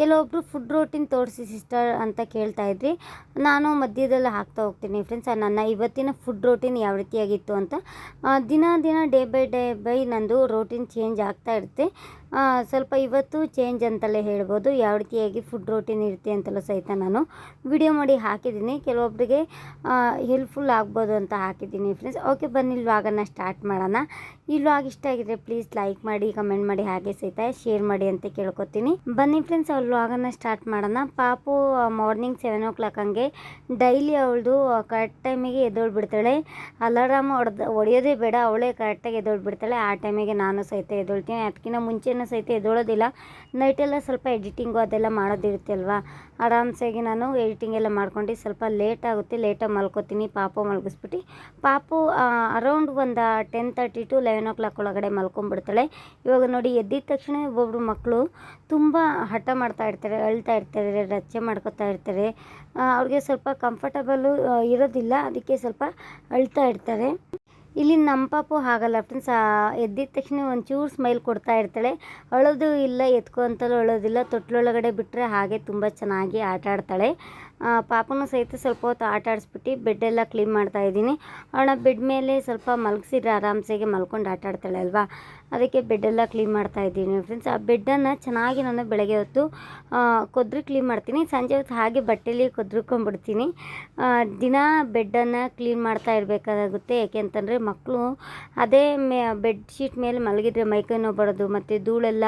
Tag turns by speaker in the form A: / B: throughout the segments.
A: ಕೆಲವೊಬ್ಬರು food routine ತೋರಿಸಿ sister ಅಂತ ಕೇಳ್ತಾ ಇದ್ರಿ. ನಾನು ಮಧ್ಯದಲ್ಲಿ ಹಾಕ್ತಾ ಹೋಗ್ತೀನಿ ಫ್ರೆಂಡ್ಸ್ ನನ್ನ ಇವತ್ತಿನ ಫುಡ್ ರೋಟೀನ್ ಯಾವ ರೀತಿಯಾಗಿತ್ತು ಅಂತ ದಿನ ದಿನ ಡೇ ಬೈ ಡೇ ಬೈ ನಂದು ರೋಟೀನ್ ಚೇಂಜ್ ಆಗ್ತಾ ಇರುತ್ತೆ. ಸ್ವಲ್ಪ ಇವತ್ತು ಚೇಂಜ್ ಅಂತಲೇ ಹೇಳ್ಬೋದು. ಯಾವ ರೀತಿಯಾಗಿ ಫುಡ್ ರೋಟೀನ್ ಇರುತ್ತೆ ಅಂತಲೂ ಸಹಿತ ನಾನು ವಿಡಿಯೋ ಮಾಡಿ ಹಾಕಿದ್ದೀನಿ. ಕೆಲವೊಬ್ಬರಿಗೆ ಹೆಲ್ಪ್ಫುಲ್ ಆಗ್ಬೋದು ಅಂತ ಹಾಕಿದ್ದೀನಿ ಫ್ರೆಂಡ್ಸ್ ಓಕೆ ಬನ್ನಿ ವ್ಲಾಗನ್ನು ಸ್ಟಾರ್ಟ್ ಮಾಡೋಣ. ಈ ವ್ಲಾಗ್ ಇಷ್ಟ ಆಗಿದ್ರೆ ಪ್ಲೀಸ್ ಲೈಕ್ ಮಾಡಿ ಕಮೆಂಟ್ ಮಾಡಿ, ಹಾಗೆ ಸಹಿತ ಶೇರ್ ಮಾಡಿ ಅಂತ ಕೇಳ್ಕೊತೀನಿ. ಬನ್ನಿ ಫ್ರೆಂಡ್ಸ್ ಅವ್ರ ವ್ಲಾಗನ್ನು ಸ್ಟಾರ್ಟ್ ಮಾಡೋಣ. ಪಾಪು ಮಾರ್ನಿಂಗ್ ಸೆವೆನ್ ಓ ಕ್ಲಾಕ್ ಹಂಗೆ ಡೈಲಿ ಅವಳದು ಕರೆಕ್ಟ್ ಟೈಮಿಗೆ ಎದ್ದೋಳು ಬಿಡ್ತಾಳೆ ಅಲಾರಾಮ್ ಹೊಡೆದ, ಹೊಡೆಯೋದೇ ಬೇಡ, ಅವಳೇ ಕರೆಕ್ಟಾಗಿ ಎದ್ದೋಳು ಬಿಡ್ತಾಳೆ ಆ ಟೈಮಿಗೆ ನಾನು ಸಹಿತ ಎದ್ದೊಳ್ತೀನಿ. ಅದಕ್ಕಿಂತ ಮುಂಚೆನೂ ಸಹಿತ ಎದ್ದೊಳೋದಿಲ್ಲ. ನೈಟೆಲ್ಲ ಸ್ವಲ್ಪ ಎಡಿಟಿಂಗು ಅದೆಲ್ಲ ಮಾಡೋದಿರುತ್ತೆ ಅಲ್ವಾ? ಆರಾಮ್ಸಾಗಿ ನಾನು ಎಡಿಟಿಂಗ್ ಎಲ್ಲ ಮಾಡ್ಕೊಂಡು ಸ್ವಲ್ಪ ಲೇಟ್ ಆಗುತ್ತೆ ಲೇಟಾಗಿ ಮಲ್ಕೋತೀನಿ, ಪಾಪು ಮಲಗಿಸ್ಬಿಟ್ಟು. ಪಾಪು ಅರೌಂಡ್ ಒಂದು ten thirty to eleven o'clock ಒಳಗಡೆ ಮಲ್ಕೊಂಡ್ಬಿಡ್ತಾಳೆ. ಇವಾಗ ನೋಡಿ, ಎದ್ದಿದ ತಕ್ಷಣ ಒಬ್ಬೊಬ್ರು ಮಕ್ಕಳು ತುಂಬ ಹಠ ಮಾಡ್ತಾ ಇರ್ತಾರೆ, ಅಳ್ತಾ ಇರ್ತಾರೆ ರಚ್ಚೆ ಮಾಡ್ಕೋತಾ ಇರ್ತಾರೆ. ಅವ್ರಿಗೆ ಸ್ವಲ್ಪ ಕಂಫರ್ಟಬಲು ಇರೋದಿಲ್ಲ, ಅದಕ್ಕೆ ಸ್ವಲ್ಪ ಅಳ್ತಾ ಇರ್ತಾರೆ. ಇಲ್ಲಿ ನಮ್ಮ ಪಾಪು ಹಾಗಲ್ಲ ಫ್ರೆಂಡ್ಸ್ ಎದ್ದಿದ ತಕ್ಷಣ ಒಂಚೂರು ಸ್ಮೈಲ್ ಕೊಡ್ತಾ ಇರ್ತಾಳೆ. ಅಳೋದು ಇಲ್ಲ ಎತ್ಕೊಂತಲೂ ಅಳೋದಿಲ್ಲ. ತೊಟ್ಲೊಳಗಡೆ ಬಿಟ್ಟರೆ ಹಾಗೆ ತುಂಬ ಚೆನ್ನಾಗಿ ಆಟ ಆಡ್ತಾಳೆ ಪಾಪುನು ಸಹಿತ ಸ್ವಲ್ಪ ಹೊತ್ತು ಆಟ ಆಡಿಸ್ಬಿಟ್ಟು ಬೆಡ್ಡೆಲ್ಲ ಕ್ಲೀನ್ ಮಾಡ್ತಾ ಇದ್ದೀನಿ. ಅವಳ ಬೆಡ್ ಮೇಲೆ ಸ್ವಲ್ಪ ಮಲಗಿಸಿದ್ರೆ ಆರಾಮ್ಸೆಗೆ ಮಲ್ಕೊಂಡು ಆಟ ಆಡ್ತಾಳೆ ಅಲ್ವಾ? ಅದಕ್ಕೆ ಬೆಡ್ಡೆಲ್ಲ ಕ್ಲೀನ್ ಮಾಡ್ತಾ ಇದ್ದೀನಿ ಫ್ರೆಂಡ್ಸ್ ಆ ಬೆಡ್ಡನ್ನು ಚೆನ್ನಾಗಿ ನಾನು ಬೆಳಗ್ಗೆ ಹೊತ್ತು ಕೊದ್ರಿ ಕ್ಲೀನ್ ಮಾಡ್ತೀನಿ. ಸಂಜೆ ಹೊತ್ತು ಹಾಗೆ ಬಟ್ಟೆಲಿ ಕೊದ್ರಿಕೊಂಡ್ಬಿಡ್ತೀನಿ. ದಿನ ಬೆಡ್ಡನ್ನು ಕ್ಲೀನ್ ಮಾಡ್ತಾ ಇರಬೇಕಾಗುತ್ತೆ. ಯಾಕೆಂತಂದರೆ ಮಕ್ಕಳು ಅದೇ ಮೇ ಬೆಡ್ಶೀಟ್ ಮೇಲೆ ಮಲಗಿದ್ರೆ ಮೈಕೈ ನೋವು ಬರೋದು, ಮತ್ತು ಧೂಳೆಲ್ಲ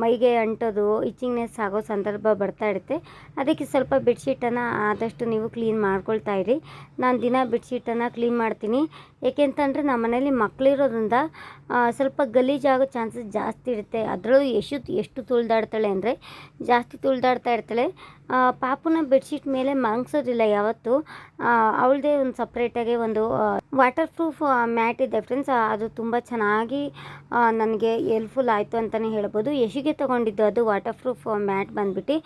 A: ಮೈಗೆ ಅಂಟೋದು ಇಚ್ಚಿಂಗ್ನೆಸ್ ಆಗೋ ಸಂದರ್ಭ ಬರ್ತಾ ಇರುತ್ತೆ. ಅದಕ್ಕೆ ಸ್ವಲ್ಪ ಬೆಡ್ಶೀಟನ್ನು ಆದಷ್ಟು ನೀವು ಕ್ಲೀನ್ ಮಾಡ್ಕೊಳ್ತಾ ಇರಿ. ನಾನು ದಿನ ಬೆಡ್ಶೀಟನ್ನು ಕ್ಲೀನ್ ಮಾಡ್ತೀನಿ. ಏಕೆಂತಂದರೆ ನಮ್ಮ ಮನೇಲಿ ಮಕ್ಕಳಿರೋದ್ರಿಂದ ಸ್ವಲ್ಪ ಗಲೀಜಾಗೋ ಚಾನ್ಸಸ್ ಜಾಸ್ತಿ ಇರುತ್ತೆ. ಅದರಲ್ಲೂ ಎಷ್ಟು ಎಷ್ಟು ತುಳಿದಾಡ್ತಾಳೆ ಅಂದರೆ, ಜಾಸ್ತಿ ತುಳಿದಾಡ್ತಾ ಇರ್ತಾಳೆ. ಪಾಪುನ ಬೆಡ್ಶೀಟ್ ಮೇಲೆ ಮಲಗಿಸೋದಿಲ್ಲ ಯಾವತ್ತು. ಅವಳದೇ ಒಂದು ಸಪ್ರೇಟಾಗಿ ಒಂದು ವಾಟರ್ ಪ್ರೂಫ್ ಮ್ಯಾಟ್ ಇದೆ ಫ್ರೆಂಡ್ಸ್. ಅದು ತುಂಬ ಚೆನ್ನಾಗಿ ನನಗೆ ಹೆಲ್ಪ್ಫುಲ್ ಆಯಿತು ಅಂತಲೇ ಹೇಳ್ಬೋದು. ಯಶಿಗೆ ತೊಗೊಂಡಿದ್ದು ಅದು ವಾಟರ್ ಪ್ರೂಫ್ ಮ್ಯಾಟ್ ಬಂದ್ಬಿಟ್ಟು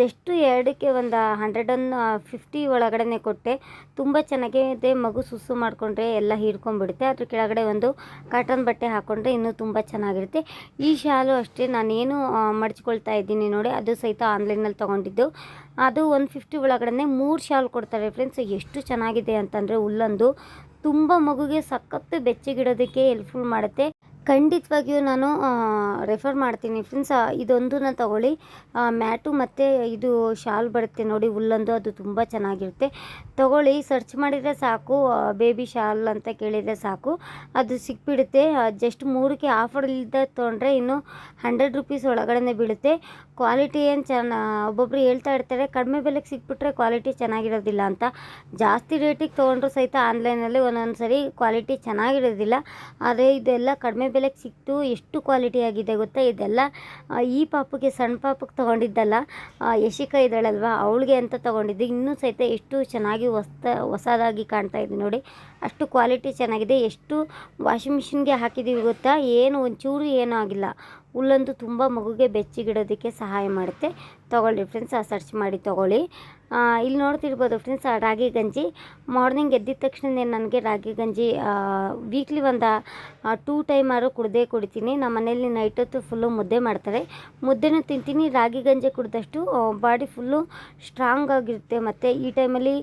A: ಜಸ್ಟು ಎರಡಕ್ಕೆ ಒಂದು ಹಂಡ್ರೆಡ್ ಅನ್ ಫಿಫ್ಟಿ ಒಳಗಡೆ ಕೊಟ್ಟೆ. ತುಂಬ ಚೆನ್ನಾಗಿದೆ. ಮಗು ಸುಸು ಮಾಡಿಕೊಂಡ್ರೆ ಎಲ್ಲ ಹೀರ್ಕೊಂಡ್ಬಿಡುತ್ತೆ. ಅದ್ರ ಕೆಳಗಡೆ ಒಂದು ಕಾಟನ್ ಬಟ್ಟೆ ಹಾಕ್ಕೊಂಡ್ರೆ ಇನ್ನೂ ತುಂಬ ಚೆನ್ನಾಗಿರುತ್ತೆ. ಈ ಶಾಲು ಅಷ್ಟೇ ನಾನೇನು ಮಡಚ್ಕೊಳ್ತಾ ಮಡ್ಚ್ಕೊಳ್ತಾ ಇದ್ದೀನಿ ನೋಡಿ, ಅದು ಸಹಿತ ಆನ್ಲೈನಲ್ಲಿ ತೊಗೊಂಡಿದ್ದು. ಅದು ಒನ್ ಫಿಫ್ಟಿ ಒಳಗಡೆ ಮೂರು ಶಾಲು ಕೊಡ್ತಾರೆ ಫ್ರೆಂಡ್ಸ್ ಎಷ್ಟು ಚೆನ್ನಾಗಿದೆ ಅಂತಂದರೆ, ಉಲ್ಲಂದು ತುಂಬ ಮಗುಗೆ ಸಖತ್ತು ಬೆಚ್ಚಗಿಡೋದಕ್ಕೆ ಹೆಲ್ಪ್ಫುಲ್ ಮಾಡುತ್ತೆ. ಖಂಡಿತವಾಗಿಯೂ ನಾನು ರೆಫರ್ ಮಾಡ್ತೀನಿ. ಫ್ರೆಂಡ್ಸ್ ಇದೊಂದನ್ನ ತಗೊಳ್ಳಿ. ಮ್ಯಾಟು ಮತ್ತು ಇದು ಶಾಲ್ ಬರುತ್ತೆ ನೋಡಿ, ಉಲ್ಲಂದು, ಅದು ತುಂಬ ಚೆನ್ನಾಗಿರುತ್ತೆ. ತಗೊಳ್ಳಿ ಸರ್ಚ್ ಮಾಡಿದರೆ ಸಾಕು ಬೇಬಿ ಶಾಲ್ ಅಂತ ಕೇಳಿದರೆ ಸಾಕು. ಅದು ಸಿಕ್ಬಿಡುತ್ತೆ. ಜಸ್ಟ್ ಮೂರಕ್ಕೆ ಆಫರ್ ಇಲ್ಲದ ತೊಗೊಂಡ್ರೆ ಇನ್ನು ಹಂಡ್ರೆಡ್ ರುಪೀಸ್ ಒಳಗಡೆ ಬೀಳುತ್ತೆ. ಕ್ವಾಲಿಟಿ ಏನು ಚೆನ್ನ ಒಬ್ಬೊಬ್ರು ಹೇಳ್ತಾ ಇರ್ತಾರೆ, ಕಡಿಮೆ ಬೆಲೆಗೆ ಸಿಕ್ಬಿಟ್ರೆ ಕ್ವಾಲಿಟಿ ಚೆನ್ನಾಗಿರೋದಿಲ್ಲ ಅಂತ. ಜಾಸ್ತಿ ರೇಟಿಗೆ ತೊಗೊಂಡ್ರು ಸಹಿತ ಆನ್ಲೈನಲ್ಲಿ ಒಂದೊಂದು ಸರಿ ಕ್ವಾಲಿಟಿ ಚೆನ್ನಾಗಿರೋದಿಲ್ಲ. ಆದರೆ ಇದೆಲ್ಲ ಕಡಿಮೆ ಬೆಲೆಗೆ ಸಿಕ್ತು, ಎಷ್ಟು ಕ್ವಾಲಿಟಿ ಆಗಿದೆ ಗೊತ್ತಾ? ಇದೆಲ್ಲ ಈ ಪಾಪುಗೆ ಸಣ್ಣ ಪಾಪಕ್ಕೆ ತೊಗೊಂಡಿದ್ದಲ್ಲ ಯಶಿಕಾ ಇದ್ದಾಳಲ್ವಾ? ಅವಳಿಗೆ ಅಂತ ತೊಗೊಂಡಿದ್ದು. ಇನ್ನೂ ಸಹಿತ ಎಷ್ಟು ಚೆನ್ನಾಗಿ ಹೊಸ್ತ, ಹೊಸದಾಗಿ ಕಾಣ್ತಾ ಇದೆ ನೋಡಿ. ಅಷ್ಟು ಕ್ವಾಲಿಟಿ ಚೆನ್ನಾಗಿದೆ. ಎಷ್ಟು ವಾಷಿಂಗ್ ಮಿಷಿನ್ಗೆ ಹಾಕಿದ್ದೀವಿ ಗೊತ್ತಾ? ಏನು, ಒಂಚೂರು ಏನೂ ಆಗಿಲ್ಲ. ಹುಲ್ಲಂತೂ ತುಂಬ ಮಗುಗೆ ಬೆಚ್ಚಿಗಿಡೋದಕ್ಕೆ ಸಹಾಯ ಮಾಡುತ್ತೆ. ತೊಗೊಳ್ಳಿ ಫ್ರೆಂಡ್ಸ್ ಆ ಸರ್ಚ್ ಮಾಡಿ ತೊಗೊಳ್ಳಿ. ಇಲ್ಲಿ ನೋಡ್ತಿರ್ಬೋದು ಫ್ರೆಂಡ್ಸ್ ರಾಗಿ ಗಂಜಿ. ಮಾರ್ನಿಂಗ್ ಎದ್ದಿದ ತಕ್ಷಣನೇ ನನಗೆ ರಾಗಿ ಗಂಜಿ ವೀಕ್ಲಿ ಒಂದು ಟೂ ಟೈಮ್ ಆದರೂ ಕುಡ್ದೇ ಕುಡಿತೀನಿ. ನಮ್ಮ ಮನೆಯಲ್ಲಿ ನೈಟ್ ಹೊತ್ತು ಫುಲ್ಲು ಮುದ್ದೆ ಮಾಡ್ತಾರೆ. ಮುದ್ದೆನೂ ತಿಂತೀನಿ. ರಾಗಿ ಗಂಜಿ ಕುಡಿದಷ್ಟು ಬಾಡಿ ಫುಲ್ಲು ಸ್ಟ್ರಾಂಗ್ ಆಗಿರುತ್ತೆ. ಮತ್ತು ಈ ಟೈಮಲ್ಲಿ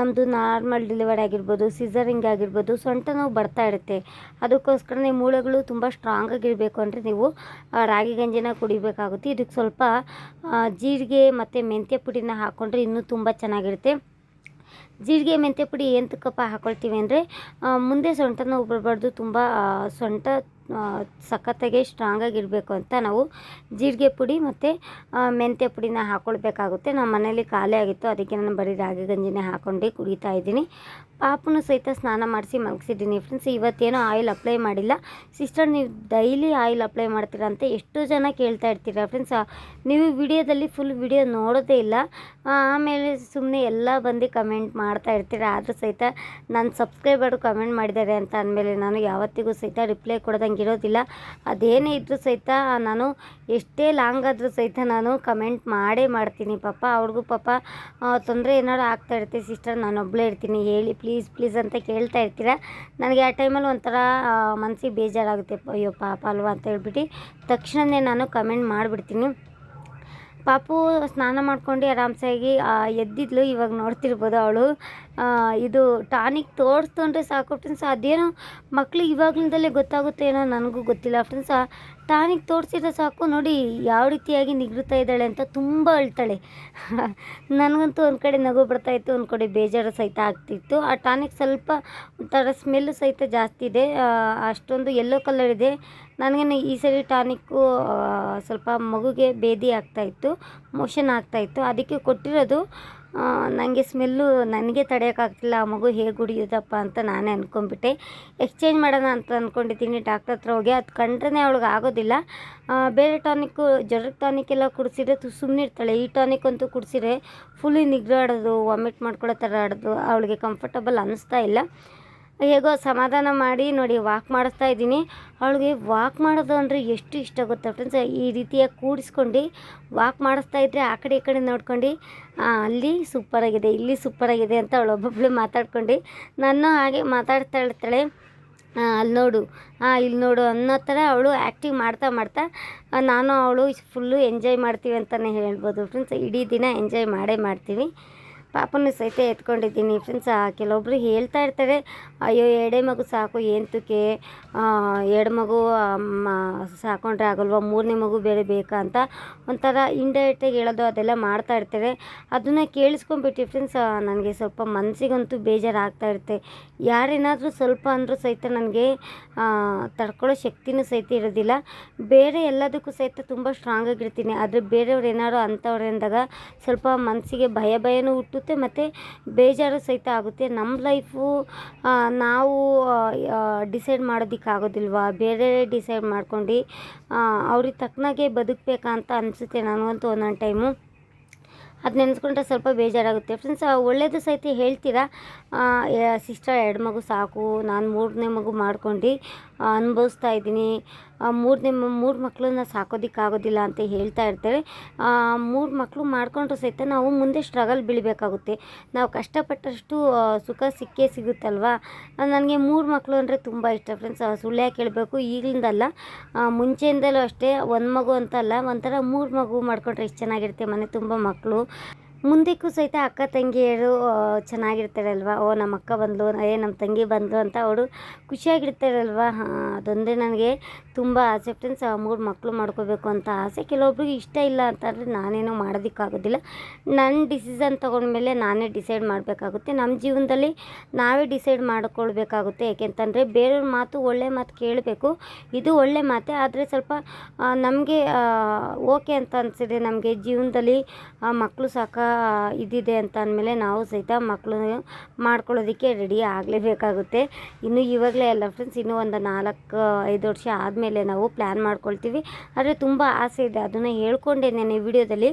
A: ನಮ್ಮದು ನಾರ್ಮಲ್ ಡೆಲಿವರಿ ಆಗಿರ್ಬೋದು ಸಿಸರಿಂಗ್ ಆಗಿರ್ಬೋದು ಸೊಂಟ ನೋವು ಬರ್ತಾ ಇರುತ್ತೆ. ಅದಕ್ಕೋಸ್ಕರನೇ ಮೂಳೆಗಳು ತುಂಬ ಸ್ಟ್ರಾಂಗ್ ಆಗಿರಬೇಕು ಅಂದರೆ ನೀವು ರಾಗಿ ಗಂಜಿನ ಕುಡಿಬೇಕಾಗುತ್ತೆ. ಇದಕ್ಕೆ ಸ್ವಲ್ಪ ಜೀರಿಗೆ ಮತ್ತು ಮೆಂತ್ಯ ಪುಡಿನ ಹಾಕ್ಕೊಂಡ್ರೆ ಇನ್ನೂ ತುಂಬ ಚೆನ್ನಾಗಿರುತ್ತೆ. ಜೀರಿಗೆ, ಮೆಂತ್ಯ ಪುಡಿ ಎಂತಕ್ಕಪ್ಪ ಹಾಕ್ಕೊಳ್ತೀವಿ ಅಂದರೆ ಮುಂದೆ ಸೊಂಟ ನೋವು ಬರಬಾರ್ದು ತುಂಬ ಸೊಂಟ ಸಖತ್ತಾಗಿ ಸ್ಟ್ರಾಂಗಾಗಿರಬೇಕು ಅಂತ ನಾವು ಜೀರಿಗೆ ಪುಡಿ ಮತ್ತು ಮೆಂತ್ಯ ಪುಡಿನ ಹಾಕ್ಕೊಳ್ಬೇಕಾಗುತ್ತೆ ನಮ್ಮ ಮನೇಲಿ ಖಾಲಿ ಆಗಿತ್ತು, ಅದಕ್ಕೆ ನಾನು ಬರೀ ರಾಗಿ ಗಂಜಿನೇ ಹಾಕ್ಕೊಂಡು ಕುಡಿತಾ ಇದ್ದೀನಿ. ಪಾಪನು ಸಹಿತ ಸ್ನಾನ ಮಾಡಿಸಿ ಮಲಗಿಸಿದ್ದೀನಿ. ಫ್ರೆಂಡ್ಸ್ ಇವತ್ತೇನೋ ಆಯಿಲ್ ಅಪ್ಲೈ ಮಾಡಿಲ್ಲ. ಸಿಸ್ಟರ್ ನೀವು ಡೈಲಿ ಆಯಿಲ್ ಅಪ್ಲೈ ಮಾಡ್ತೀರಾ ಅಂತ ಎಷ್ಟು ಜನ ಕೇಳ್ತಾ ಇರ್ತೀರಾ. ಫ್ರೆಂಡ್ಸ್ ನೀವು ವಿಡಿಯೋದಲ್ಲಿ ಫುಲ್ ವಿಡಿಯೋ ನೋಡೋದೇ ಇಲ್ಲ. ಆಮೇಲೆ ಸುಮ್ಮನೆ ಎಲ್ಲ ಬಂದು ಕಮೆಂಟ್ ಮಾಡ್ತಾ ಇರ್ತೀರಾ. ಆದರೂ ಸಹಿತ ನನ್ನ ಸಬ್ಸ್ಕ್ರೈಬರು ಕಮೆಂಟ್ ಮಾಡಿದ್ದಾರೆ ಅಂತ ಅಂದಮೇಲೆ ನಾನು ಯಾವತ್ತಿಗೂ ಸಹಿತ ರಿಪ್ಲೈ ಕೊಡೋದಂಗೆ ಇರೋದಿಲ್ಲ. ಅದೇನೇ ಇದ್ದರೂ ಸಹಿತ ನಾನು ಎಷ್ಟೇ ಲಾಂಗ್ ಆದರೂ ಸಹಿತ ನಾನು ಕಮೆಂಟ್ ಮಾಡೇ ಮಾಡ್ತೀನಿ. ಪಾಪ ಅವ್ರಿಗೂ ಪಾಪ ತೊಂದರೆ ಏನಾದ್ರು ಆಗ್ತಾ ಇರ್ತೀವಿ ಸಿಸ್ಟರ್ ನಾನು ಒಬ್ಬಳೇ ಇರ್ತೀನಿ. ಹೇಳಿ ಪ್ಲೀಸ್ ಪ್ಲೀಸ್ ಅಂತ ಕೇಳ್ತಾ ಇರ್ತೀರ. ನನಗೆ ಆ ಟೈಮಲ್ಲಿ ಒಂಥರ ಮನಸ್ಸಿಗೆ ಬೇಜಾರಾಗುತ್ತೆ. ಅಯ್ಯೋ, ಪಾಪ ಅಲ್ವಾ ಅಂತ ಹೇಳ್ಬಿಟ್ಟು ತಕ್ಷಣವೇ ನಾನು ಕಮೆಂಟ್ ಮಾಡಿಬಿಡ್ತೀನಿ. ಪಾಪು, ಸ್ನಾನ ಮಾಡ್ಕೊಂಡು ಆರಾಮ್ಸಾಗಿ ಎದ್ದಿದ್ಲು. ಇವಾಗ ನೋಡ್ತಿರ್ಬೋದು ಅವಳು. ಇದು ಟಾನಿಕ್ ತೋರಿಸ್ತು ಸಾಕು. ಫ್ರೆಂಡ್ಸ್ ಅದೇನೋ ಮಕ್ಳಿಗೆ ಇವಾಗ್ಲಿಂದಲೇ ಗೊತ್ತಾಗುತ್ತೆ ಏನೋ ನನಗೂ ಗೊತ್ತಿಲ್ಲ. ಫ್ರೆಂಡ್ಸ್ ಟಾನಿಕ್ ತೋರಿಸಿದ್ರೆ ಸಾಕು. ನೋಡಿ, ಯಾವ ರೀತಿಯಾಗಿ ನಿಗ್ರುತ್ತಾ ಇದ್ದಾಳೆ ಅಂತ ತುಂಬ ಅಳ್ತಾಳೆ. ನನಗಂತೂ ಒಂದು ಕಡೆ ನಗು ಬರ್ತಾಯಿತ್ತು ಒಂದು ಕಡೆ ಬೇಜಾರು ಸಹಿತ ಆಗ್ತಿತ್ತು. ಆ ಟಾನಿಕ್ ಸ್ವಲ್ಪ ಒಂಥರ ಸ್ಮೆಲ್ಲು ಸಹಿತ ಜಾಸ್ತಿ ಇದೆ. ಅಷ್ಟೊಂದು ಯೆಲ್ಲೋ ಕಲರ್ ಇದೆ. ನನಗೇನು ಈ ಸರಿ ಟಾನಿಕ್ಕು ಸ್ವಲ್ಪ ಮಗುಗೆ ಬೇದಿ ಆಗ್ತಾಯಿತ್ತು ಮೋಷನ್ ಆಗ್ತಾಯಿತ್ತು ಅದಕ್ಕೆ ಕೊಟ್ಟಿರೋದು ನನಗೆ ಸ್ಮೆಲ್ಲು ನನಗೆ ತಡೆಯೋಕ್ಕಾಗ್ತಿಲ್ಲ, ಆ ಮಗು ಹೇಗೆ ಹುಡಿಯೋದಪ್ಪ ಅಂತ ನಾನೇ ಅಂದ್ಕೊಂಡ್ಬಿಟ್ಟೆ ಎಕ್ಸ್ಚೇಂಜ್ ಮಾಡೋಣ ಅಂತ ಅಂದ್ಕೊಂಡಿದ್ದೀನಿ ಡಾಕ್ಟರ್ ಹತ್ರ ಹೋಗಿ. ಅದು ಕಂಡ್ರೆ ಅವಳಿಗೆ ಆಗೋದಿಲ್ಲ. ಬೇರೆ ಟಾನಿಕ್ಕು ಜ್ವರದ ಟಾನಿಕ್ ಎಲ್ಲ ಕುಡಿಸಿದ್ರೆ ತು ಸುಮ್ಮನೆ ಇರ್ತಾಳೆ. ಈ ಟಾನಿಕ್ ಅಂತೂ ಕುಡಿಸಿದ್ರೆ ಫುಲ್ಲಿ ನಿಗ್ರಾಡೋದು ವಾಮಿಟ್ ಮಾಡ್ಕೊಳ್ಳೋ ಥರ ಆಡೋದು, ಅವಳಿಗೆ ಕಂಫರ್ಟಬಲ್ ಅನ್ನಿಸ್ತಾ ಇಲ್ಲ. ಹೇಗೋ ಸಮಾಧಾನ ಮಾಡಿ ನೋಡಿ ವಾಕ್ ಮಾಡಿಸ್ತಾ ಇದ್ದೀನಿ. ಅವಳಿಗೆ ವಾಕ್ ಮಾಡೋದು ಅಂದರೆ ಎಷ್ಟು ಇಷ್ಟ ಗೊತ್ತಾ ಫ್ರೆಂಡ್ಸ್ ಈ ರೀತಿಯಾಗಿ ಕೂಡಿಸ್ಕೊಂಡು ವಾಕ್ ಮಾಡಿಸ್ತಾ ಇದ್ದರೆ ಆ ಕಡೆ ಈ ಕಡೆ ನೋಡ್ಕೊಂಡು ಅಲ್ಲಿ ಸೂಪರಾಗಿದೆ, ಇಲ್ಲಿ ಸೂಪರಾಗಿದೆ ಅಂತ ಅವಳು ಒಬ್ಬೊಬ್ಬಳು ಮಾತಾಡ್ಕೊಂಡು, ನಾನು ಹಾಗೆ ಮಾತಾಡ್ತಾ ಇರ್ತಾಳೆ. ಅಲ್ಲಿ ನೋಡು ಹಾಂ ಇಲ್ಲಿ ನೋಡು ಅನ್ನೋ ಥರ ಅವಳು ಆ್ಯಕ್ಟಿವ್ ಮಾಡ್ತಾ ಮಾಡ್ತಾ ನಾನು ಅವಳು ಫುಲ್ಲು ಎಂಜಾಯ್ ಮಾಡ್ತೀವಿ ಅಂತಲೇ ಹೇಳ್ಬೋದು ಫ್ರೆಂಡ್ಸ್ ಇಡೀ ದಿನ ಎಂಜಾಯ್ ಮಾಡೇ ಮಾಡ್ತೀವಿ. ಪಾಪನೂ ಸಹಿತ ಎತ್ಕೊಂಡಿದ್ದೀನಿ. ಫ್ರೆಂಡ್ಸ್ ಕೆಲವೊಬ್ಬರು ಹೇಳ್ತಾ ಇರ್ತಾರೆ, ಅಯ್ಯೋ, ಎರಡೇ ಮಗು ಸಾಕು ಏಂತಕ್ಕೆ ಎರಡು ಮಗು ಸಾಕೊಂಡ್ರೆ ಆಗಲ್ವ? ಮೂರನೇ ಮಗು ಬೇರೆ ಬೇಕಾ? ಅಂತ ಒಂಥರ ಇಂಡೈರೆಕ್ಟಾಗಿ ಹೇಳೋದು ಅದೆಲ್ಲ ಮಾಡ್ತಾ ಇರ್ತಾರೆ. ಅದನ್ನು ಕೇಳಿಸ್ಕೊಂಡ್ಬಿಟ್ಟು ಫ್ರೆಂಡ್ಸ್ ನನಗೆ ಸ್ವಲ್ಪ ಮನಸ್ಸಿಗಂತೂ ಬೇಜಾರಾಗ್ತಾ ಇರುತ್ತೆ. ಯಾರೇನಾದರೂ ಸ್ವಲ್ಪ ಅಂದರೂ ಸಹಿತ ನನಗೆ ತಡ್ಕೊಳ್ಳೋ ಶಕ್ತಿನೂ ಸಹಿತ ಇರೋದಿಲ್ಲ. ಬೇರೆ ಎಲ್ಲದಕ್ಕೂ ಸಹಿತ ತುಂಬ ಸ್ಟ್ರಾಂಗಾಗಿರ್ತೀನಿ ಆದರೆ ಬೇರೆಯವ್ರು ಏನಾದ್ರು ಅಂಥವ್ರು ಅಂದಾಗ ಸ್ವಲ್ಪ ಮನಸ್ಸಿಗೆ ಭಯ ಭಯನೂ ಹುಟ್ಟು ಆಗುತ್ತೆ ಮತ್ತು ಬೇಜಾರು ಸಹಿತ ಆಗುತ್ತೆ. ನಮ್ಮ ಲೈಫು ನಾವು ಡಿಸೈಡ್ ಮಾಡೋದಕ್ಕಾಗೋದಿಲ್ವಾ ಬೇರೆ ಡಿಸೈಡ್ ಮಾಡ್ಕೊಂಡು ಅವ್ರಿಗೆ ತಕ್ಕನಾಗೆ ಬದುಕಬೇಕಂತ ಅನಿಸುತ್ತೆ ನನಗಂತೂ ಒಂದೊಂದು ಟೈಮು ಅದು ನೆನೆಸ್ಕೊಂಡ್ರೆ ಸ್ವಲ್ಪ ಬೇಜಾರಾಗುತ್ತೆ. ಫ್ರೆಂಡ್ಸ್ ಒಳ್ಳೆಯದು ಸಹಿತ ಹೇಳ್ತೀರಾ? ಸಿಸ್ಟರ್ ಎರಡು ಮಗು ಸಾಕು, ನಾನು ಮೂರನೇ ಮಗು ಮಾಡ್ಕೊಂಡು ಅನುಭವಿಸ್ತಾ ಇದ್ದೀನಿ. ಮೂರನೇ ಮೂರು ಮಕ್ಕಳನ್ನ ಸಾಕೋದಕ್ಕಾಗೋದಿಲ್ಲ ಅಂತ ಹೇಳ್ತಾ ಇರ್ತಾರೆ. ಮೂರು ಮಕ್ಕಳು ಮಾಡಿಕೊಂಡ್ರೂ ಸಹಿತ ನಾವು ಮುಂದೆ ಸ್ಟ್ರಗಲ್ ಬೀಳಬೇಕಾಗುತ್ತೆ. ನಾವು ಕಷ್ಟಪಟ್ಟಷ್ಟು ಸುಖ ಸಿಕ್ಕೇ ಸಿಗುತ್ತಲ್ವಾ? ನನಗೆ ಮೂರು ಮಕ್ಕಳು ಅಂದರೆ ತುಂಬ ಇಷ್ಟ ಫ್ರೆಂಡ್ಸ್ ಸುಳ್ಳು ಕೇಳಬೇಕು ಈಗಲಿಂದಲ್ಲ ಮುಂಚೆಯಿಂದಲೂ ಅಷ್ಟೇ, ಒಂದು ಮಗು ಅಂತಲ್ಲ ಒಂಥರ ಮೂರು ಮಗು ಮಾಡಿಕೊಂಡ್ರೆ ಎಷ್ಟು ಚೆನ್ನಾಗಿರುತ್ತೆ ಮನೆ ತುಂಬ ಮಕ್ಕಳು ಮುಂದಕ್ಕೂ ಸಹಿತ ಅಕ್ಕ ತಂಗಿಯರು ಚೆನ್ನಾಗಿರ್ತಾರಲ್ವ? ಓ ನಮ್ಮ ಅಕ್ಕ ಬಂದಳು ಏ ನಮ್ಮ ತಂಗಿ ಬಂದಳು ಅಂತ ಅವರು ಖುಷಿಯಾಗಿರ್ತಾರಲ್ವ? ಅದೊಂದೇ ನನಗೆ ತುಂಬ ಫ್ರೆಂಡ್ಸ್ ಮೂರು ಮಕ್ಕಳು ಮಾಡ್ಕೋಬೇಕು ಅಂತ ಆಸೆ. ಕೆಲವೊಬ್ರಿಗೆ ಇಷ್ಟ ಇಲ್ಲ ಅಂತಂದರೆ ನಾನೇನೋ ಮಾಡೋದಕ್ಕಾಗೋದಿಲ್ಲ. ನನ್ನ ಡಿಸಿಷನ್ ತೊಗೊಂಡ್ಮೇಲೆ ನಾನೇ ಡಿಸೈಡ್ ಮಾಡಬೇಕಾಗುತ್ತೆ. ನಮ್ಮ ಜೀವನದಲ್ಲಿ ನಾವೇ ಡಿಸೈಡ್ ಮಾಡಿಕೊಳ್ಬೇಕಾಗುತ್ತೆ. ಏಕೆಂತಂದರೆ ಬೇರೆಯವ್ರ ಮಾತು ಒಳ್ಳೆ ಮಾತು ಕೇಳಬೇಕು. ಇದು ಒಳ್ಳೆ ಮಾತೆ, ಆದರೆ ಸ್ವಲ್ಪ ನಮಗೆ ಓಕೆ ಅಂತ ಅನಿಸಿದೆ ನಮಗೆ ಜೀವನದಲ್ಲಿ ಮಕ್ಕಳು ಸಾಕ ಇದಿದೆ ಅಂತ ಅಂದಮೇಲೆ ನಾವು ಸಹಿತ ಮಕ್ಕಳು ಮಾಡ್ಕೊಳ್ಳೋದಕ್ಕೆ ರೆಡಿ ಆಗಲೇಬೇಕಾಗುತ್ತೆ. ಇನ್ನು ಇವಾಗಲೇ ಅಲ್ಲ ಫ್ರೆಂಡ್ಸ್ ಇನ್ನೂ ಒಂದು ನಾಲ್ಕು, ಐದು ವರ್ಷ ಆದಮೇಲೆ ನಾವು ಪ್ಲ್ಯಾನ್ ಮಾಡ್ಕೊಳ್ತೀವಿ. ಆದರೆ ತುಂಬ ಆಸೆ ಇದೆ. ಅದನ್ನು ಹೇಳ್ಕೊಂಡೆ ನಾನು ವಿಡಿಯೋದಲ್ಲಿ.